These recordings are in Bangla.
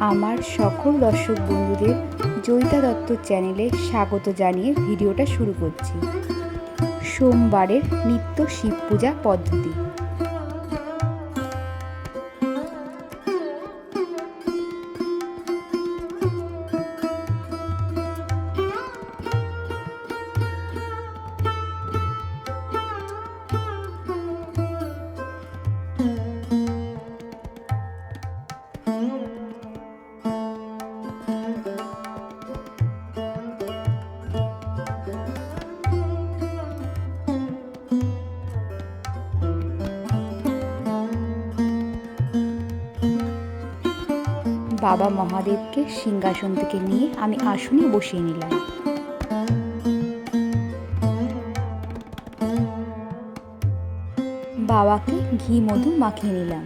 আমার সকল দর্শক বন্ধুদের জয়িতা দত্ত চ্যানেলে স্বাগত জানিয়ে ভিডিওটা শুরু করছি। সোমবারের নিত্য শিব পূজা পদ্ধতি। বাবা মহাদেবকে সিংহাসন থেকে নিয়ে আমি আসনে বসিয়ে নিলাম। বাবাকে ঘি মধু মাখিয়ে নিলাম।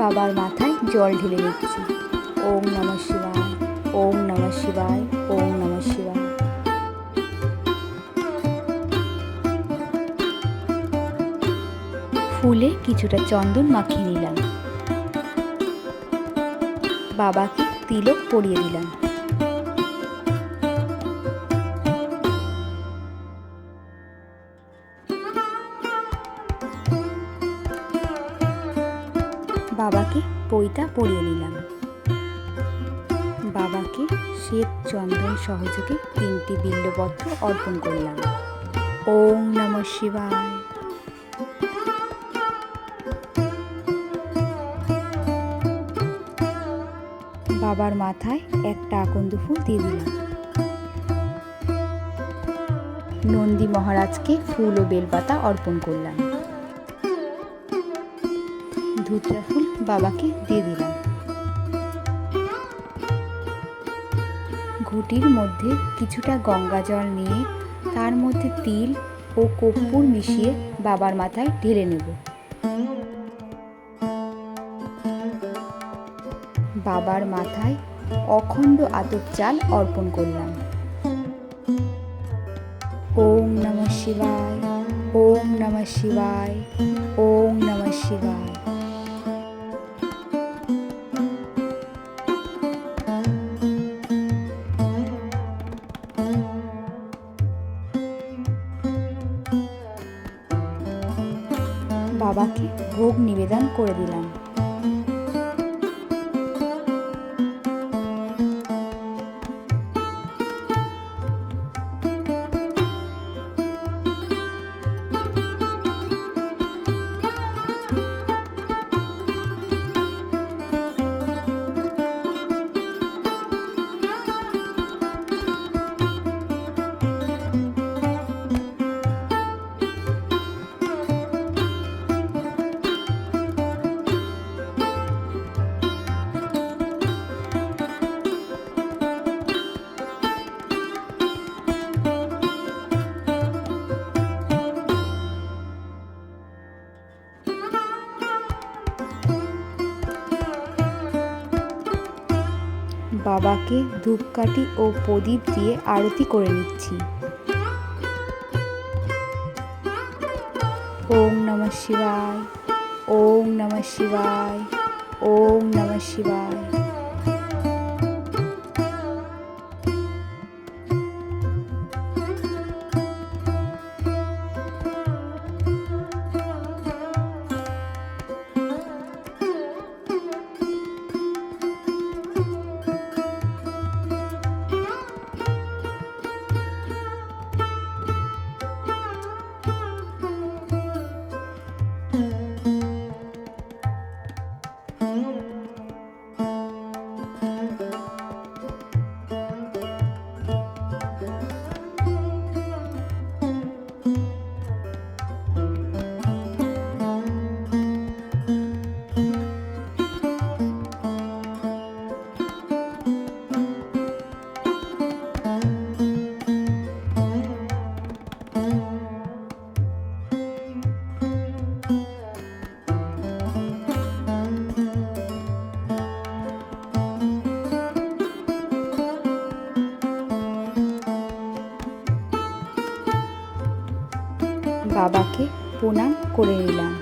বাবার মাথায় জল ঢেলে রেখেছি। ওম নমঃ শিবায়, ওম নমঃ শিবায়, ওম নমঃ শিবায়। ফুলে কিছুটা চন্দন মাখিয়ে নিলাম। বাবাকে তিলক পরিয়ে দিলাম। পৈতা পরিয়ে নিলাম। বাবাকে শ্বেত চন্দন সহযোগে তিনটি বিল্লপত্র অর্পণ করলাম। ওম নমঃ শিবায়। বাবার মাথায় একটা আকন্দ ফুল দিয়ে দিলাম। নন্দী মহারাজকে ফুল ও বেলপাতা অর্পণ করলাম। ধুতরা ফুল বাবাকে দিয়ে দিলাম। ঘুটির মধ্যে কিছুটা গঙ্গা জল নিয়ে তার মধ্যে তিল ও কর্পূর মিশিয়ে বাবার মাথায় ঢেলে নেব। বাবার মাথায় অখণ্ড আতপ চাল অর্পণ করলাম। ওম নমঃ শিবায়, ওম নমঃ শিবায়, ওম নমঃ শিবায়। বাবাকে ভোগ নিবেদন করে দিলাম। বাবাকে ধূপকাঠি ও প্রদীপ দিয়ে আরতি করে নিচ্ছি। ওম নম শিবায়, ওম নম শিবায়, ওম নম শিবায়। Mm-hmm. বাবাকে প্রণাম করে নিলাম।